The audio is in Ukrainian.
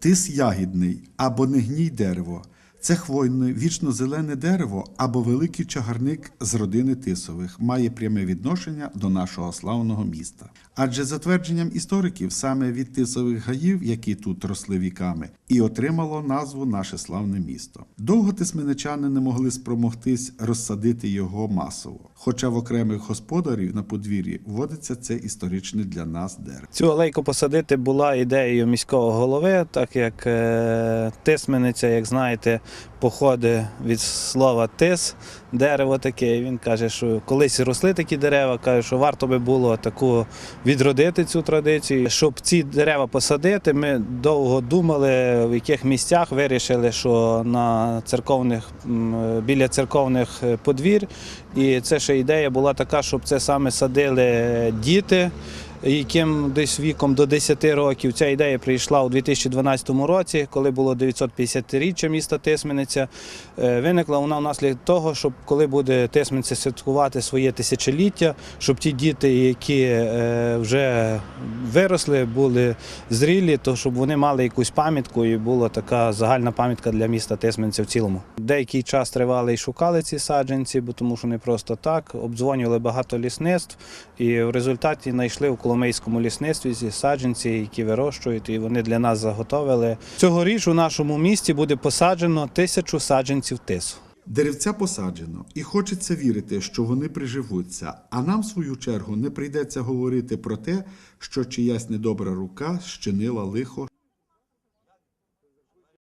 Тис ягідний або не гній дерево. Це хвойне вічно зелене дерево або великий чагарник з родини тисових має пряме відношення до нашого славного міста. Адже за твердженням істориків, саме від тисових гаїв, які тут росли віками, і отримало назву наше славне місто. Довго тисменичани не могли спромогтись розсадити його масово, хоча в окремих господарів на подвір'ї вводиться це історичне для нас дерево. Цю алейку посадити була ідеєю міського голови, так як е, тисмениця, як знаєте, походить від слова тис, дерево таке. І він каже, що колись росли такі дерева, каже, що варто би було таку відродити цю традицію. Щоб ці дерева посадити, ми довго думали, в яких місцях вирішили, що на церковних біля церковних е, подвір. І це ще ідея була така, щоб це саме садили діти яким десь віком до 10 років. Ця ідея прийшла у 2012 році, коли було 950-річчя міста Тисмениця. Е, Виникла вона внаслідок того, щоб коли буде Тисмениця святкувати своє тисячоліття, щоб ті діти, які е, вже виросли, були зрілі, то щоб вони мали якусь пам'ятку і була така загальна пам'ятка для міста Тисменця в цілому. Деякий час тривали і шукали ці саджанці, бо тому що не просто так. Обдзвонювали багато лісництв, і в результаті знайшли в Коломийському лісництві ці саджанці, які вирощують, і вони для нас заготовили. Цьогоріч у нашому місті буде посаджено тисячу саджанців тису. Деревця посаджено, і хочеться вірити, що вони приживуться. А нам, в свою чергу, не прийдеться говорити про те, що чиясь недобра рука щинила лихо